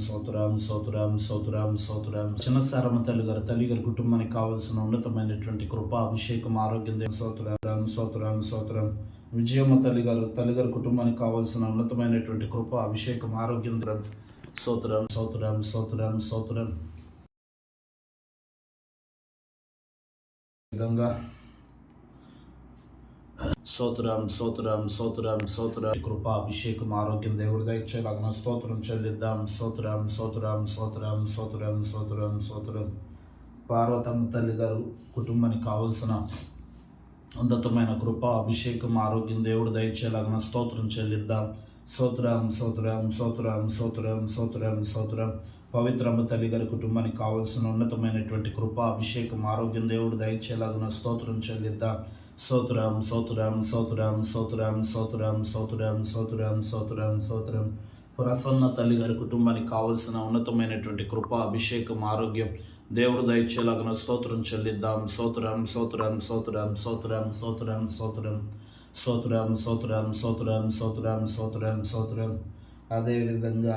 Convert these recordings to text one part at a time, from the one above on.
సోతురాం సోతురాం సోతురాం సోతురాం చిన్న సారమ్మ తల్లి గారు తల్లి గారి కుటుంబానికి కావాల్సిన ఉన్నతమైనటువంటి కృప అభిషేకం ఆరోగ్యం సోతురాం సోతురాం సోతురాం విజయమ్మ తల్లి గారు తల్లి గారి కుటుంబానికి కావాల్సిన ఉన్నతమైనటువంటి కృప అభిషేకం ఆరోగ్యం సోతురాం సోతురాం సోతురాం సోతురాం విధంగా సోత్రం స్తోత్రం సోత్రం సోత్రం కృప అభిషేకం ఆరోగ్యం దేవుడు దయచేలాగిన స్తోత్రం చెల్లిద్దాం సోత్రం స్తోత్రం సోత్రం స్తోత్రం సోత్రం సోత్రం పార్వతమ్మ తల్లి గారు కుటుంబానికి కావలసిన ఉన్నతమైన కృప అభిషేకం ఆరోగ్యం దేవుడు దయచేలాగిన స్తోత్రం చెల్లిద్దాం సోత్రం స్తోత్రం సోత్రం స్తోత్రం స్తోత్రం సోత్రం పవిత్రమ్మ తల్లి గారి కుటుంబానికి కావలసిన ఉన్నతమైనటువంటి కృప అభిషేకం ఆరోగ్యం దేవుడు దయచేలాగిన స్తోత్రం చెల్లిద్దాం స్తోత్రం స్తోత్రం స్తోత్రం స్తోత్రం స్తోత్రం స్తోత్రం స్తోత్రం స్తోత్రం స్తోత్రం ప్రసన్న తల్లి గారి కుటుంబానికి కావలసిన ఉన్నతమైనటువంటి కృప అభిషేకం ఆరోగ్యం దేవుడు దయచేలాగిన స్తోత్రం చెల్లిద్దాం స్తోత్రం స్తోత్రం స్తోత్రం స్తోత్రం స్తోత్రం స్తోత్రం స్తోత్రం స్తోత్రం స్తోత్రం స్తోత్రం స్తోత్రం స్తోత్రం అదేవిధంగా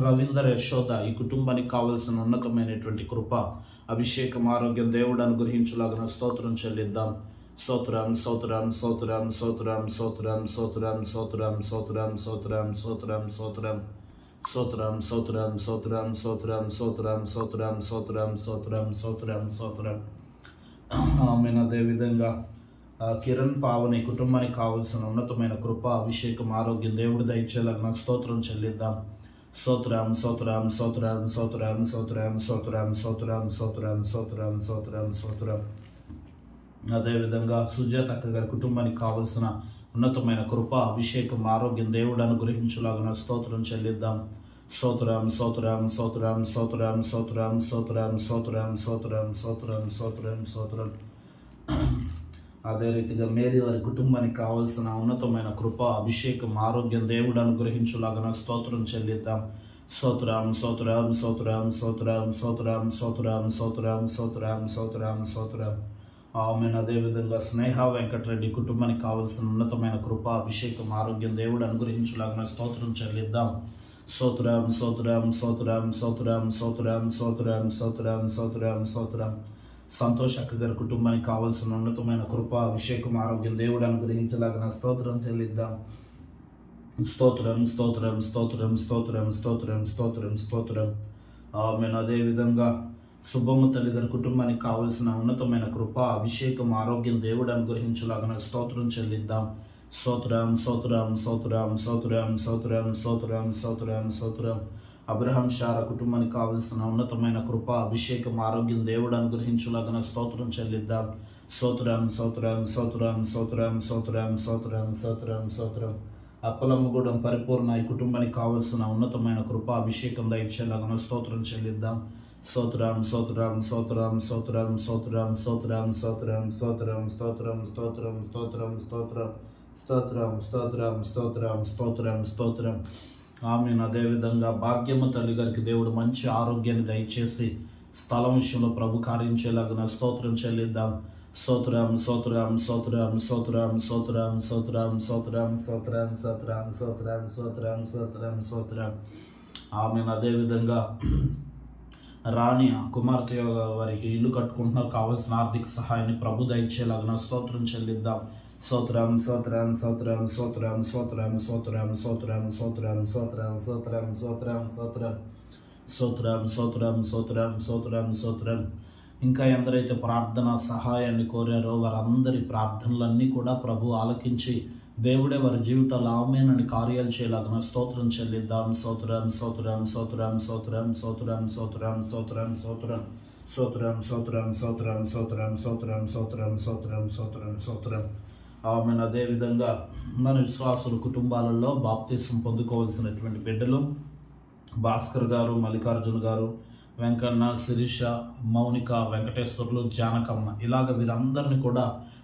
రవీందర్ యశోద ఈ కుటుంబానికి కావలసిన ఉన్నతమైనటువంటి కృప అభిషేకం ఆరోగ్యం దేవుడు అనుగ్రహించులాగిన స్తోత్రం చెల్లిద్దాం Sotram, sotram, sotram, sotram, sotram, sotram, sotram, sotram, sotram, sotram, sotram, sotram, sotram, sotram, sotram, sotram, sotram, sotram, sotram, sotram, స్తోత్రం ఆమె అదేవిధంగా కిరణ్ పావని కుటుంబానికి కావలసిన ఉన్నతమైన కృప అభిషేకం ఆరోగ్యం దేవుడి దయచేయాలన్న స్తోత్రం చెల్లిద్దాం సోత్రం సోత్రం సోత్రం సోత్రం సోత్రం సోత్రం సోత్రం సోత్రం సోత్రం సోత్రం స్తోత్రం అదేవిధంగా సుజాత అక్క గారి కుటుంబానికి కావలసిన ఉన్నతమైన కృప అభిషేకం ఆరోగ్యం దేవుడు అనుగ్రహించులాగిన స్తోత్రం చెల్లిద్దాం సోతురాం సోతురాం సోతురాం సోతురాం సోతురాం సోతురాం సోతురాం సోతురాం సోతురాం సోతురాం సోతురాం అదే రీతిగా మేరీ వారి కుటుంబానికి కావలసిన ఉన్నతమైన కృప అభిషేకం ఆరోగ్యం దేవుడు అనుగ్రహించులాగిన స్తోత్రం చెల్లిద్దాం సోతురాం సోతురాం సోతురాం సోతురాం సోతురాం సోతురాం సోతురాం సోతురాం సోతురాం సోతురాం ఆమె అదేవిధంగా స్నేహ వెంకటరెడ్డి కుటుంబానికి కావలసిన ఉన్నతమైన కృప అభిషేకం ఆరోగ్యం దేవుడు అనుగ్రహించులాగిన స్తోత్రం చెల్లిద్దాం సోతురాం సోతురాం సోతురాం సోతురాం సోతురాం సోతురాం సోతురాం సోతురాం సోతురాం సంతోష్ అక్క గారి కుటుంబానికి కావలసిన ఉన్నతమైన కృప అభిషేకం ఆరోగ్యం దేవుడు అనుగ్రహించలాగిన స్తోత్రం చెల్లిద్దాం స్తోత్రం స్తోత్రం స్తోత్రం స్తోత్రం స్తోత్రం స్తోత్రం స్తోత్రం ఆమెను అదేవిధంగా సుబ్బమ్మ తల్లి గారి కుటుంబానికి కావలసిన ఉన్నతమైన కృప అభిషేకం ఆరోగ్యం దేవుడు అనుగ్రహించలాగన స్తోత్రం చెల్లిద్దాం సోతురాం సోతురాం సోతురాం సోతురాం సోతురాం సోతురాం సోతురాం సోతురాం అబ్రహం షార కుటుంబానికి కావలసిన ఉన్నతమైన కృప అభిషేకం ఆరోగ్యం దేవుడు అనుగ్రహించులాగిన స్తోత్రం చెల్లిద్దాం సోతురాం సోతురాం సోతురాం సోతురాం సోతురాం సోతురాం సోతురాం సోతురాం అప్పలమ్మగూడెం పరిపూర్ణ ఈ కుటుంబానికి కావలసిన ఉన్నతమైన కృప అభిషేకం దయచేలాగన స్తోత్రం చెల్లిద్దాం స్తోత్రం స్తోత్రం స్తోత్రం స్తోత్రం స్తోత్రం స్తోత్రం స్తోత్రం స్తోత్రం స్తోత్రం స్తోత్రం స్తోత్రం స్తోత్రం స్తోత్రం స్తోత్రం స్తోత్రం స్తోత్రం స్తోత్రం ఆమె అదేవిధంగా భాగ్యము తల్లి గారికి దేవుడు మంచి ఆరోగ్యాన్ని దయచేసి స్థలం విషయంలో ప్రభు కార్యించేలాగిన స్తోత్రం చెల్లిద్దాం స్తోత్రం స్తోత్రం స్తోత్రం స్తోత్రం స్తోత్రం స్తోత్రం స్తోత్రం స్తోత్రం స్తోత్రం స్తోత్రం స్తోత్రం స్తోత్రం స్తోత్రం ఆమె అదేవిధంగా రాణి కుమార్తె వారికి ఇల్లు కట్టుకుంటున్నారు కావాల్సిన ఆర్థిక సహాయాన్ని ప్రభు దయచేలాగిన స్తోత్రం చెల్లిద్దాం స్తోత్రం స్తోత్రం స్తోత్రం స్తోత్రం స్తోత్రం స్తోత్రం స్తోత్రం స్తోత్రం స్తోత్రం స్తోత్రం స్తోత్రం స్తోత్రం స్తోత్రం స్తోత్రం స్తోత్రం స్తోత్రం స్తోత్రం ఇంకా ఎందరైతే ప్రార్థన సహాయాన్ని కోరారో వారందరి ప్రార్థనలన్నీ కూడా ప్రభు ఆలకించి దేవుడే వారి జీవితాలు ఆమెనని కార్యాలు చేయలాగిన స్తోత్రం చెల్లిద్దాం సోతురం సోతురం సోతురం సోతురం సోతురం సోతురం సోతురం సోతురం సోతురం సోతురం సోతురం సోతురం సోతురం సోతురం సోతురం సోతురం సోతురం ఆమె అదేవిధంగా మన విశ్వాసుల కుటుంబాలలో బాప్తీసం పొందుకోవాల్సినటువంటి బిడ్డలు భాస్కర్ గారు మల్లికార్జున గారు వెంకన్న శిరీష మౌనిక వెంకటేశ్వర్లు జానకమ్మ ఇలాగ వీరందరిని కూడా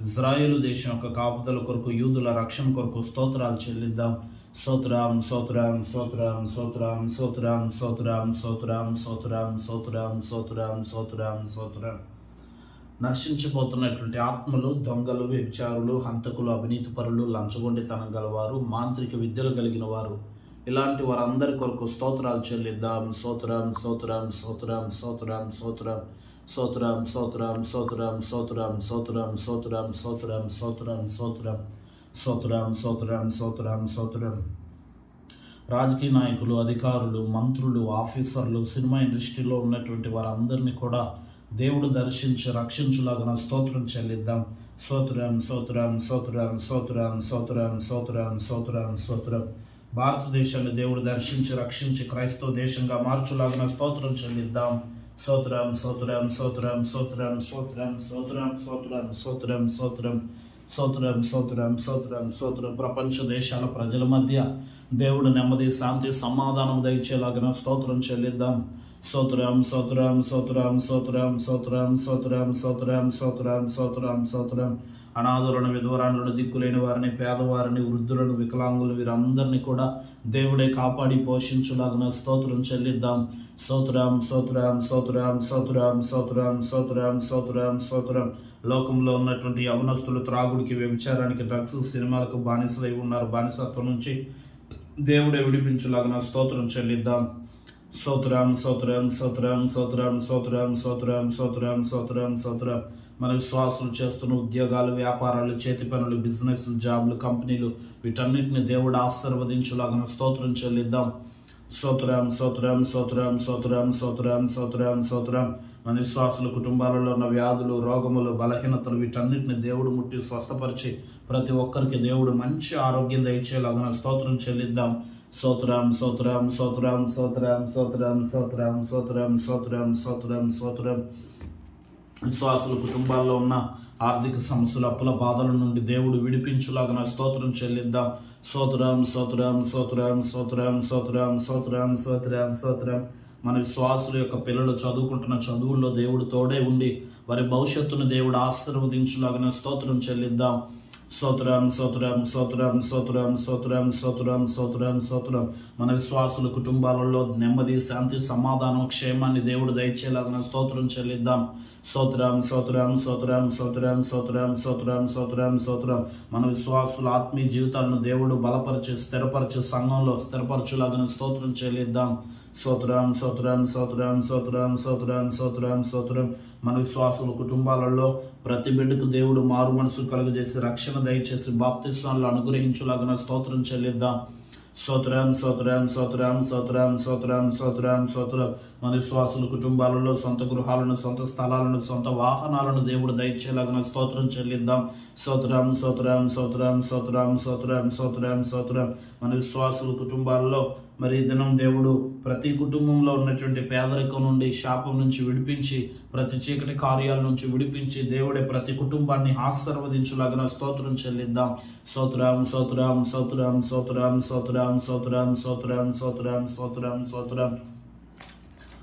ఇజ్రాయేలు దేశం యొక్క కాపుదల కొరకు యూదుల రక్షణ కొరకు స్తోత్రాలు చెల్లిద్దాం స్తోత్రం స్తోత్రం స్తోత్రం స్తోత్రం స్తోత్రం స్తోత్రం స్తోత్రం స్తోత్రం స్తోత్రం స్తోత్రం స్తోత్రం స్తోత్రం నశించిపోతున్నటువంటి ఆత్మలు దొంగలు వ్యభిచారులు హంతకులు అవినీతిపరులు లంచగొండితనం గలవారు మాంత్రిక విద్యలు కలిగిన వారు ఇలాంటి వారందరి కొరకు స్తోత్రాలు చెల్లిద్దాం స్తోత్రం స్తోత్రం స్తోత్రం స్తోత్రం స్తోత్రం స్తోత్రం సోత్రం స్తోత్రం సోతురం సోతురం స్తోత్రం స్తోత్రం స్తోత్రం సోత్రం స్తోత్రం స్తోత్రం స్తోత్రం స్తోత్రం రాజకీయ నాయకులు అధికారులు మంత్రులు ఆఫీసర్లు సినిమా ఇండస్ట్రీలో ఉన్నటువంటి వారందరినీ కూడా దేవుడు దర్శించి రక్షించులాగా స్తోత్రం చెల్లిద్దాం స్తోత్రం స్తోత్రం స్తోత్రం స్తోత్రం స్తోత్రం స్తోత్రం స్తోత్రం స్తోత్రం భారతదేశాన్ని దేవుడు దర్శించి రక్షించి క్రైస్తవ దేశంగా మార్చులాగిన స్తోత్రం చెల్లిద్దాం స్తోత్రం స్తోత్రం స్తోత్రం స్తోత్రం స్తోత్రం స్తోత్రం స్తోత్రం స్తోత్రం స్తోత్రం సోత్రం సోత్రం సోత్రం సోత్రం ప్రపంచ దేశాల ప్రజల మధ్య దేవుడు నెమ్మది శాంతి సమాధానం దయచేలాగిన స్తోత్రం చెల్లిద్దాం సోత్రం సోత్రం సోత్రం సోత్రం సోత్రం సోత్రం సోత్రం సోత్రం సోత్రం సోత్రం అనాథులను విధవరాలను దిక్కులేని వారిని పేదవారిని వృద్ధులను వికలాంగులు వీరందరినీ కూడా దేవుడే కాపాడి పోషించులాగిన స్తోత్రం చెల్లిద్దాం సోతురాం సోతురాం సోతురాం సోతురాం సోతురాం సోతురాం సోతురాం సోతురాం లోకంలో ఉన్నటువంటి యవనస్తులు త్రాగుడికి వ్యభిచారానికి డ్రగ్స్ సినిమాలకు బానిసలై ఉన్నారు బానిసత్వం నుంచి దేవుడే విడిపించులాగిన స్తోత్రం చెల్లిద్దాం సోతురాం సోతురాం సోతురాం సోతురాం సోతురాం సోతురాం సోతురాం సోతురాం సోతురాం మన విశ్వాసులు చేస్తున్న ఉద్యోగాలు వ్యాపారాలు చేతి పనులు బిజినెస్ జాబ్లు కంపెనీలు వీటన్నిటిని దేవుడు ఆశీర్వదించులాగా స్తోత్రం చెల్లిద్దాం స్తోత్రం స్తోత్రం స్తోత్రం స్తోత్రం స్తోత్రం స్తోత్రం స్తోత్రం మన విశ్వాసుల కుటుంబాలలో ఉన్న వ్యాధులు రోగములు బలహీనతలు వీటన్నిటిని దేవుడు ముట్టి స్వస్థపరిచి ప్రతి ఒక్కరికి దేవుడు మంచి ఆరోగ్యం దయచేలాగిన స్తోత్రం చెల్లిద్దాం స్తోత్రం స్తోత్రం స్తోత్రం స్తోత్రం స్తోత్రం స్తోత్రం స్తోత్రం స్తోత్రం స్తోత్రం స్తోత్రం విశ్వాసుల కుటుంబాల్లో ఉన్న ఆర్థిక సమస్యలు అప్పుల బాధల నుండి దేవుడు విడిపించులాగా స్తోత్రం చెల్లిద్దాం. సోతురాం సోతురాం సోతురాం సోతురాం సోతురాం సోతురాం సోతురాం సోతురాం మన విశ్వాసుల యొక్క పిల్లలు చదువుకుంటున్న చదువుల్లో దేవుడు తోడే ఉండి వారి భవిష్యత్తును దేవుడు ఆశీర్వదించులాగా స్తోత్రం చెల్లిద్దాం. స్తోత్రం స్తోత్రం స్తోత్రం స్తోత్రం స్తోత్రం స్తోత్రం స్తోత్రం స్తోత్రం మన విశ్వాసుల కుటుంబాలలో నెమ్మది శాంతి సమాధానం క్షేమాన్ని దేవుడు దయచేలాగిన స్తోత్రం చెల్లిద్దాం స్తోత్రం స్తోత్రం స్తోత్రం స్తోత్రం స్తోత్రం స్తోత్రం స్తోత్రం స్తోత్రం మన విశ్వాసుల ఆత్మీయ జీవితాలను దేవుడు బలపరచు స్థిరపరచు సంఘంలో స్థిరపరచులాగిన స్తోత్రం చెల్లిద్దాం సోతురాం సోతురాం సోతురాం సోతురాం సోతురాం సోతురాం సోతురాం మన విశ్వాసుల కుటుంబాలలో ప్రతి బిడ్డకు దేవుడు మారు మనసు కలుగజేసి రక్షణ దయచేసి బాప్తిస్వాన్లు అనుగ్రహించులాగా స్తోత్రం చెల్లిద్దాం సోతురాం సోతురాం సోతురాం సోతురాం సోతురాం సోతురాం సోతురాం మన విశ్వాసుల కుటుంబాలలో సొంత గృహాలను సొంత స్థలాలను సొంత వాహనాలను దేవుడు దయచేలాగా స్తోత్రం చెల్లిద్దాం సోతురాం సోతురాం సోతురాం సోతురాం సోతురాం సోతురాం సోతురాం మన విశ్వాసుల కుటుంబాలలో మరి ఈ దినం దేవుడు ప్రతి కుటుంబంలో ఉన్నటువంటి పేదరికం నుండి శాపం నుంచి విడిపించి ప్రతి చీకటి కార్యాల నుంచి విడిపించి దేవుడే ప్రతి కుటుంబాన్ని ఆశీర్వదించులాగిన స్తోత్రం చెల్లిద్దాం. సోతురాం సోతురాం సోతురాం సోతురాం సోతురాం సోతురాం సోతురాం సోతురాం సోతురాం సోతురాం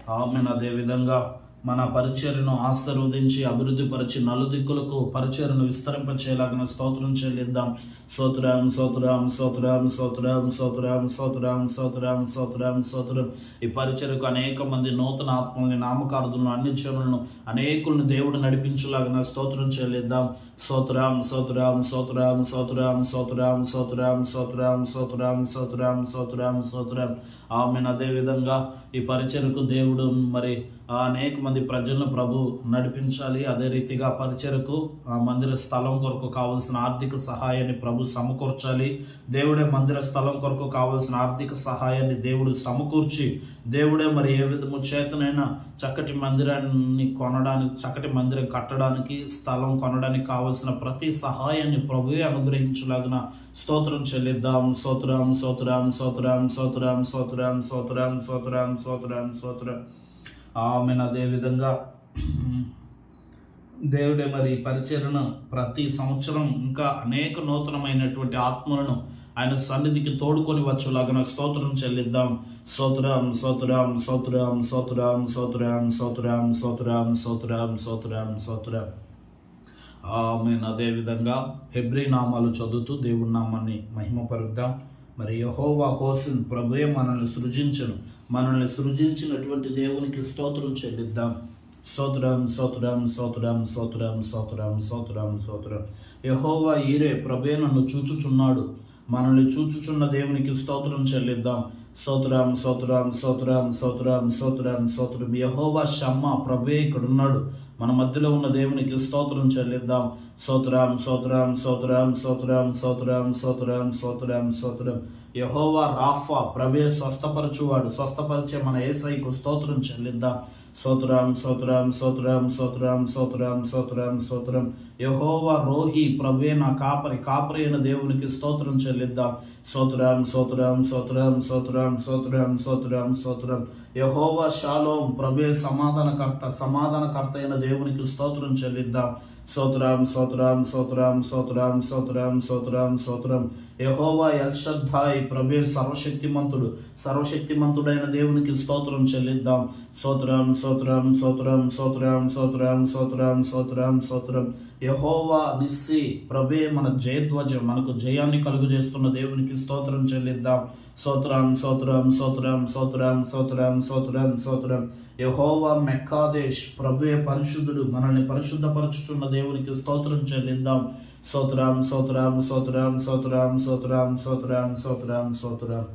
ఆమె అదే విధంగా మన పరిచర్ను ఆశీర్వదించి అభివృద్ధిపరిచి నలుదిక్కులకు పరిచర్ను విస్తరింపచేలాగిన స్తోత్రం చెల్లిద్దాం సోతురాం సోతురాం సోతురాం సోతురాం సోతురాం సోతురాం సోతురాం సోతురాం సోతురం ఈ పరిచర్కు అనేక మంది నూతన ఆత్మల్ని నామకార్థులను అన్ని చెవులను అనేకులను దేవుడు నడిపించలాగిన స్తోత్రం చెల్లిద్దాం సోతురాం సోతురాం సోతురాం సోతురాం సోతురాం సోతురాం సోతురాం సోతురాం సోతురాం సోతురాం సోతురాం ఆమెను అదేవిధంగా ఈ పరిచర్కు దేవుడు మరి అనేక మంది ప్రజలను ప్రభు నడిపించాలి. అదే రీతిగా పరిచరకు ఆ మందిర స్థలం కొరకు కావలసిన ఆర్థిక సహాయాన్ని ప్రభు సమకూర్చాలి. దేవుడే మందిర స్థలం కొరకు కావలసిన ఆర్థిక సహాయాన్ని దేవుడు సమకూర్చి దేవుడే మరి ఏ విధము చేతనైనా చక్కటి మందిరాన్ని కొనడానికి చక్కటి మందిరం కట్టడానికి స్థలం కొనడానికి కావలసిన ప్రతి సహాయాన్ని ప్రభువే అనుగ్రహించలాగిన స్తోత్రం చెల్లిద్దాం. సోతురాం సోతురాం సోతురాం సోతురాం సోతురాం సోతురాం సోతురాం సోతురాం స్తోత్రం. ఆమెను అదేవిధంగా దేవుడే మరి పరిచయను ప్రతి సంవత్సరం ఇంకా అనేక నూతనమైనటువంటి ఆత్మలను ఆయన సన్నిధికి తోడుకొని వచ్చేలాగా స్తోత్రం చెల్లిద్దాం. సోతురాం సోతురాం సోతురాం సోతురాం సోతురాం సోతురాం సోతురాం సోతురాం సోతురాం సోతురాం ఆమె అదేవిధంగా హెబ్రి నామాలు చదువుతూ దేవుడి నామాన్ని మహిమపరుద్దాం. మరి యహోవా హోసిన్ ప్రభుయే మనల్ని సృజించను. మనల్ని సృజించినటువంటి దేవునికి స్తోత్రం చెల్లిద్దాం. సోతురాం సోతురాం సోతురాం సోతురాం సోతురాం సోతురాం సోతురాం. యహోవా ఈరే ప్రభే నన్ను చూచుచున్నాడు. మనల్ని చూచుచున్న దేవునికి స్తోత్రం చెల్లిద్దాం. సోతురాం సోతురాం సోతురాం సోతురాం సోతురాం సోతురం. యహోవా షమ్మ ప్రభే ఇక్కడ ఉన్నాడు మన మధ్యలో ఉన్న దేవునికి స్తోత్రం చెల్లిద్దాం. స్తోత్రం స్తోత్రం స్తోత్రం స్తోత్రం స్తోత్రం స్తోత్రం స్తోత్రం స్తోత్రం యహోవా రాఫా ప్రభే స్వస్థపరచువాడు స్వస్థపరిచే మన ఏసైకు స్తోత్రం చెల్లిద్దాం స్తోత్రం స్తోత్రం స్తోత్రం స్తోత్రం స్తోత్రం స్తోత్రం స్తోత్రం యహోవా రోహి ప్రభే నా కాపరి కాపరి అయిన దేవునికి స్తోత్రం చెల్లిద్దాం స్తోత్రం స్తోత్రం స్తోత్రం స్తోత్రం స్తోత్రం స్తోత్రం స్తోత్రం యహోవా షాలోం ప్రభే సమాధానకర్త సమాధానకర్త అయిన దేవునికి స్తోత్రం చెల్లిద్దాం సోతురాం సోతురాం సోతురాం సోతురాం సోతురాం సోతురాం సోతురాం యహోవా ఎల్షద్ధాయ్ ప్రభే సర్వశక్తిమంతుడు సర్వశక్తిమంతుడైన దేవునికి స్తోత్రం చెల్లిద్దాం సోతురాం సోతురాం సోతురాం సోతురాం సోతురాం సోతురాం సోతురాం స్తోత్రం యహోవా నిస్సి ప్రభే మన జయధ్వజం మనకు జయాన్ని కలుగు చేస్తున్న దేవునికి స్తోత్రం చెల్లిద్దాం సోత్రం సోత్రం సోత్రం సోత్రం సోత్రం సోత్రం సోత్రం యహోవా మెక్కాదేశ్ ప్రభుయే పరిశుద్ధుడు మనల్ని పరిశుద్ధపరచుచున్న దేవునికి స్తోత్రం చెల్లిద్దాం సోత్రం సోత్రం సోత్రం సోత్రం సోత్రం సోత్రం సోత్రం సోత్రం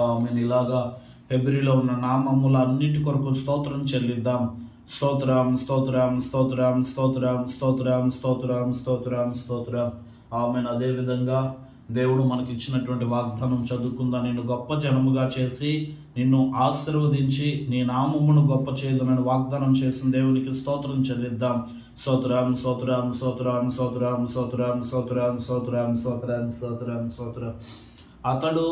ఆమెను ఇలాగా ఫిబ్రిలో ఉన్న నామముల అన్నిటి కొరకు స్తోత్రం చెల్లిద్దాం స్తోత్రం స్తోత్రం స్తోత్రం స్తోత్రం స్తోత్రం స్తోత్రం స్తోత్రం స్తోత్రం ఆమెను అదేవిధంగా దేవుడు మనకి ఇచ్చినటువంటి వాగ్దానం చదువుకుందా నిన్ను గొప్ప జనముగా చేసి నిన్ను ఆశీర్వదించి నీ నామమును గొప్ప చేయదనని వాగ్దానం చేసిన దేవునికి స్తోత్రం చెల్లిద్దాం స్తోత్రం స్తోత్రం స్తోత్రం స్తోత్రం స్తోత్రం స్తోత్రం స్తోత్రం స్తోత్రం స్తోత్రం స్తోత్రం అతడు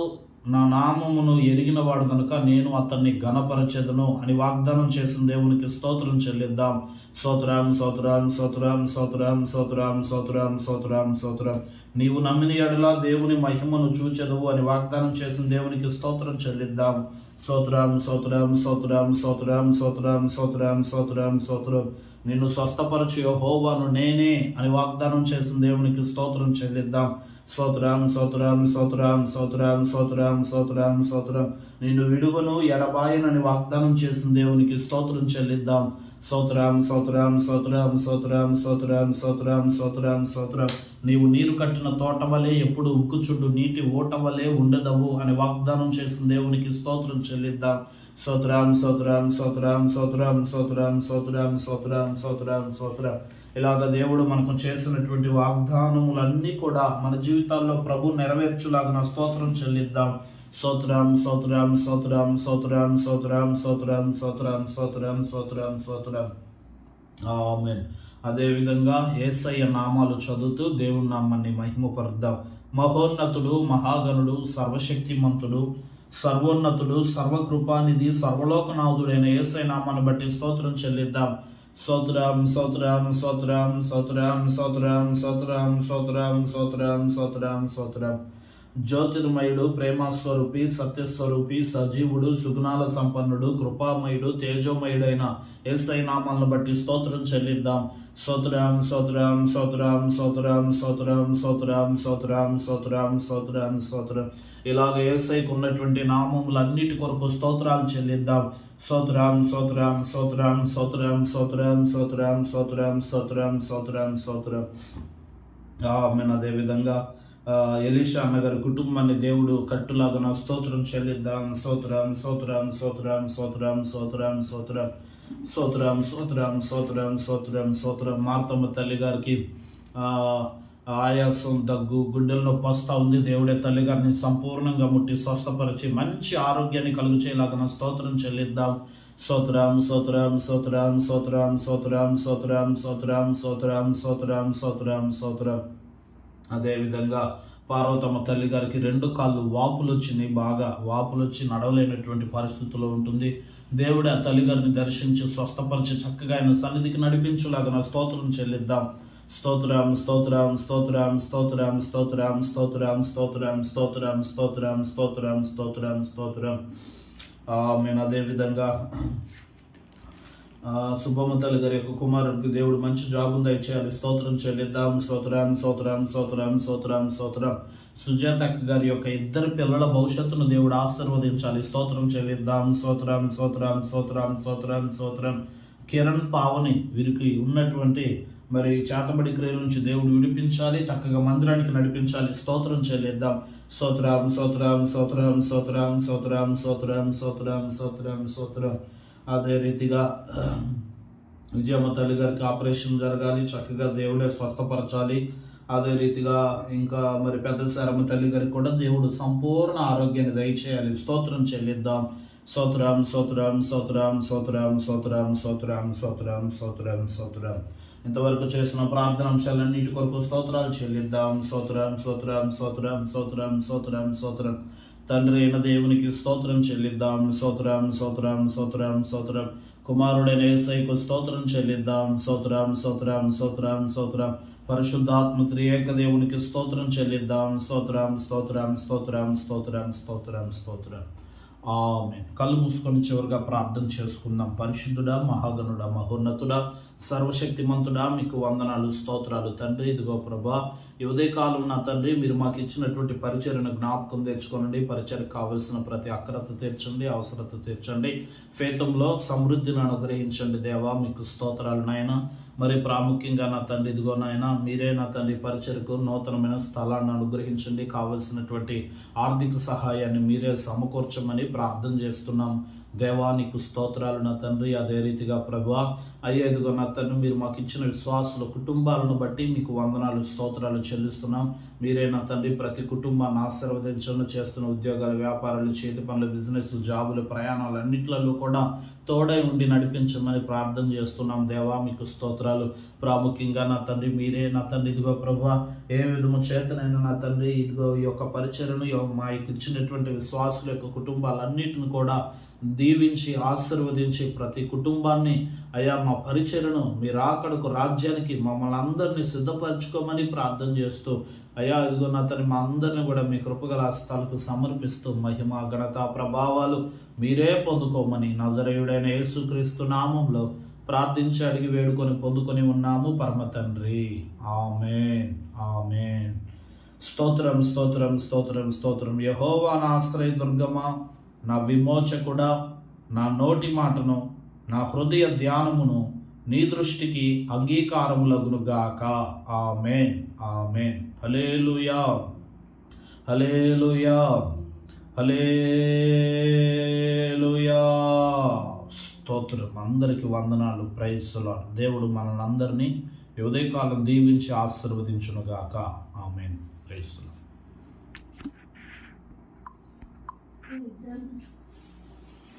నా నామమును ఎరిగినవాడు కనుక నేను అతన్ని ఘనపరచెదను అని వాగ్దానం చేసిన దేవునికి స్తోత్రం చెల్లిద్దాం స్తోత్రం స్తోత్రం స్తోత్రం స్తోత్రం స్తోత్రం స్తోత్రం స్తోత్రం స్తోత్రం నీవు నమ్మిన ఎడలా దేవుని మహిమను చూచెదవు అని వాగ్దానం చేసిన దేవునికి స్తోత్రం చెల్లిద్దాం సోతురాం సోతురాం సోతురాం సోతురాం సోతురాం సోతురాం సోతురాం సోతురం నిన్ను స్వస్థపరచు యెహోవాను నేనే అని వాగ్దానం చేసిన దేవునికి స్తోత్రం చెల్లిద్దాం సోతురాం సోతురాం సోతురాం సోతురాం సోతురాం సోతురాం స్తోత్రం నిన్ను విడువను ఎడబాయనని వాగ్దానం చేసిన దేవునికి స్తోత్రం చెల్లిద్దాం స్తోత్రం స్తోత్రం స్తోత్రం స్తోత్రం స్తోత్రం స్తోత్రం స్తోత్రం స్తోత్రం నీవు నీరు కట్టిన తోట వలె ఎప్పుడు ఉక్కుచుండు నీటి ఓట వలె ఉండదవు అని వాగ్దానం చేసిన దేవునికి స్తోత్రం చెల్లిద్దాం సోతరాం స్తోత్రం స్తోత్రం స్తోత్రం స్తోత్రం స్తోత్రం స్తోత్రం సోతరాం స్తోత్రం ఇలాగ దేవుడు మనకు చేసినటువంటి వాగ్దానములన్నీ కూడా మన జీవితాల్లో ప్రభు నెరవేర్చులాగా స్తోత్రం చెల్లిద్దాం స్తోత్రం స్తోత్రం స్తోత్రం స్తోత్రం స్తోత్రం స్తోత్రం స్తోత్రం స్తోత్రం స్తోత్రం స్తోత్రం ఆమెన్ అదేవిధంగా ఏసయ్య నామాలు చదువుతూ దేవుని నామాన్ని మహిమపరుద్దాం. మహోన్నతుడు మహాగణుడు సర్వశక్తిమంతుడు సర్వోన్నతుడు సర్వకృపానిధి సర్వలోకనాథుడైన ఏసై నామాన్ని బట్టి స్తోత్రం చెల్లిద్దాం. సోత్రం సోత్రం సోత్రం సోత్రం సోత్రం సోత్రం సోత్రం సోత్రం సోత్రం సోత్రం. జ్యోతిర్మయుడు ప్రేమస్వరూపి సత్యస్వరూపి సజీవుడు సుగుణాల సంపన్నుడు కృపామయుడు తేజోమయుడైన ఎస్ఐ నామాలను బట్టి స్తోత్రం చెల్లిద్దాం స్తోత్రం స్తోత్రం స్తోత్రం స్తోత్రం స్తోత్రం స్తోత్రం స్తోత్రం స్తోత్రం స్తోత్రం స్తోత్రం ఇలాగ ఏసైకి ఉన్నటువంటి నామములన్నిటి కొరకు స్తోత్రాలు చెల్లిద్దాం స్తోత్రం స్తోత్రం స్తోత్రం స్తోత్రం స్తోత్రం స్తోత్రం స్తోత్రం స్తోత్రం స్తోత్రం స్తోత్రం ఆమెన్ అదేవిధంగా ఎలీషా అన్నగారి కుటుంబాన్ని దేవుడు కట్టులాగా స్తోత్రం చెల్లిద్దాం స్తోత్రం స్తోత్రం స్తోత్రం స్తోత్రం స్తోత్రం స్తోత్రం స్తోత్రం స్తోత్రం స్తోత్రం స్తోత్రం స్తోత్రం మార్తమ్మ తల్లి గారికి ఆయాసం దగ్గు గుండెల నొప్పి వస్తూ ఉంది దేవుడే తల్లి గారిని సంపూర్ణంగా ముట్టి స్వస్థపరిచి మంచి ఆరోగ్యాన్ని కలుగు చేయలాగా స్తోత్రం చెల్లిద్దాం స్తోత్రం స్తోత్రం స్తోత్రం స్తోత్రం స్తోత్రం స్తోత్రం స్తోత్రం స్తోత్రం స్తోత్రం స్తోత్రం స్తోత్రం అదేవిధంగా పార్వతమ్మ తల్లి గారికి రెండు కాళ్ళు వాపులు వచ్చినాయి బాగా వాపులు వచ్చి నడవలేనటువంటి పరిస్థితుల్లో ఉంటుంది దేవుడు ఆ తల్లి గారిని దర్శించి స్వస్థపరిచి చక్కగా ఆయన సన్నిధికి నడిపించులాగా నా స్తోత్రం చెల్లిద్దాం స్తోత్రం స్తోత్రం స్తోత్రం స్తోత్రం స్తోత్రం స్తోత్రం స్తోత్రం స్తోత్రం స్తోత్రం స్తోత్రం స్తోత్రం స్తోత్రం మేము అదేవిధంగా ఆ, గారి యొక్క కుమారుడికి దేవుడు మంచి జాబ్ దయచేయాలి స్తోత్రం చెల్లిద్దాం స్తోత్రం స్తోత్రం స్తోత్రం స్తోత్రం స్తోత్రం సుజాతక్క గారి యొక్క ఇద్దరు పిల్లల భవిష్యత్తును దేవుడు ఆశీర్వదించాలి స్తోత్రం చెల్లిద్దాం స్తోత్రం స్తోత్రం స్తోత్రం స్తోత్రం స్తోత్రం కిరణ్ పావని వీరికి ఉన్నటువంటి మరి చేతబడి క్రియ నుంచి దేవుడు విడిపించాలి చక్కగా మందిరానికి నడిపించాలి స్తోత్రం చెల్లిద్దాం స్తోత్రం స్తోత్రం స్తోత్రం స్తోత్రం స్తోత్రం స్తోత్రం స్తోత్రం స్తోత్రం స్తోత్రం అదే రీతిగా విజయమ్మ తల్లి గారికి ఆపరేషన్ జరగాలి చక్కగా దేవుడే స్వస్థపరచాలి అదే రీతిగా ఇంకా మరి పెద్ద సారమ్మ తల్లి గారికి కూడా దేవుడు సంపూర్ణ ఆరోగ్యాన్ని దయచేయాలి స్తోత్రం చెల్లిద్దాం స్తోత్రం స్తోత్రం స్తోత్రం స్తోత్రం స్తోత్రం స్తోత్రం స్తోత్రం స్తోత్రం స్తోత్రం ఇంతవరకు చేసిన ప్రార్థన అంశాలన్నిటి కొరకు స్తోత్రాలు చెల్లిద్దాం స్తోత్రం స్తోత్రం స్తోత్రం స్తోత్రం స్తోత్రం స్తోత్రం తండ్రి అయిన దేవునికి స్తోత్రం చెల్లిద్దాం. స్తోత్రం స్తోత్రం స్తోత్రం స్తోత్రం కుమారుడైన ఏసైకు స్తోత్రం చెల్లిద్దాం. స్తోత్రం స్తోత్రం స్తోత్రం స్తోత్రం పరిశుద్ధాత్మ త్రియేక దేవునికి స్తోత్రం చెల్లిద్దాం. స్తోత్రం స్తోత్రం స్తోత్రం స్తోత్రం స్తోత్రం స్తోత్రం ఆమె కళ్ళు మూసుకొని చివరిగా ప్రార్థన చేసుకుందాం. పరిశుద్ధుడా మహాగణుడా మహోన్నతుడా సర్వశక్తిమంతుడా మీకు వందనాలు స్తోత్రాలు. తండ్రి ఇదిగో ప్రభా ఈ ఉదయకాలం నా తండ్రి మీరు మాకు ఇచ్చినటువంటి పరిచయను జ్ఞాపకం తెచ్చుకోనండి. పరిచయకు కావలసిన ప్రతి అక్రత తీర్చండి అవసరత తీర్చండి. ఫేతంలో సమృద్ధిని అనుగ్రహించండి దేవా మీకు స్తోత్రాలు నాయన. మరి ప్రాముఖ్యంగా నా తండ్రి ఇదిగో నాయన మీరే నా తండ్రి పరిచయకు నూతనమైన స్థలాన్ని అనుగ్రహించండి. కావలసినటువంటి ఆర్థిక సహాయాన్ని మీరే సమకూర్చమని ప్రార్థన చేస్తున్నాం. దేవానికి స్తోత్రాలు నా తండ్రి. అదే రీతిగా ప్రభా అయ్యేదిగో నా తండ్రి మీరు మాకు ఇచ్చిన విశ్వాసుల కుటుంబాలను బట్టి మీకు వందనాలు స్తోత్రాలు చెల్లిస్తున్నాం. మీరే నా తండ్రి ప్రతి కుటుంబాన్ని ఆశీర్వదించడం. చేస్తున్న ఉద్యోగాలు వ్యాపారాలు చేతి పనులు బిజినెస్ జాబులు ప్రయాణాలు అన్నిట్లలో కూడా తోడై ఉండి నడిపించమని ప్రార్థన చేస్తున్నాం. దేవా మీకు స్తోత్రాలు. ప్రాముఖ్యంగా నా తండ్రి మీరే నా తండ్రి. ఇదిగో ప్రభా ఏ విధము చేతనైనా నా తండ్రి ఇదిగో ఈ యొక్క పరిచయను యొక్క మా యొక్క ఇచ్చినటువంటి విశ్వాసుల యొక్క కుటుంబాలన్నిటిని కూడా దీవించి ఆశీర్వదించి ప్రతి కుటుంబాన్ని అయా మా పరిచయను మీ రాకడకు రాజ్యానికి మమ్మల్ని అందరినీ సిద్ధపరచుకోమని ప్రార్థన చేస్తూ అయ్యా ఇదిగో అతని మా అందరిని కూడా మీ కృపగల హస్తాలకు సమర్పిస్తూ మహిమ ఘనత ప్రభావాలు మీరే పొందుకోమని నజరేయుడైన యేసుక్రీస్తు నామంలో ప్రార్థించి అడిగి వేడుకొని పొందుకొని ఉన్నాము పరమ తండ్రి. ఆమెన్. ఆమెన్. స్తోత్రం స్తోత్రం స్తోత్రం స్తోత్రం. యహోవా నా ఆశ్రయ దుర్గమా నా విమోచకుడా నా నోటి మాటను నా హృదయ ధ్యానమును నీ దృష్టికి అంగీకారములగునుగాక amen. Amen. Hallelujah hallelujah hallelujah స్తోత్రం. అందరికి వందనాలు. ప్రైస్లో దేవుడు మనల్ని అందరినీ ఉదయకాలం దీవించి ఆశీర్వదించునుగాక ఆమెన్. ప్రైస్లో 真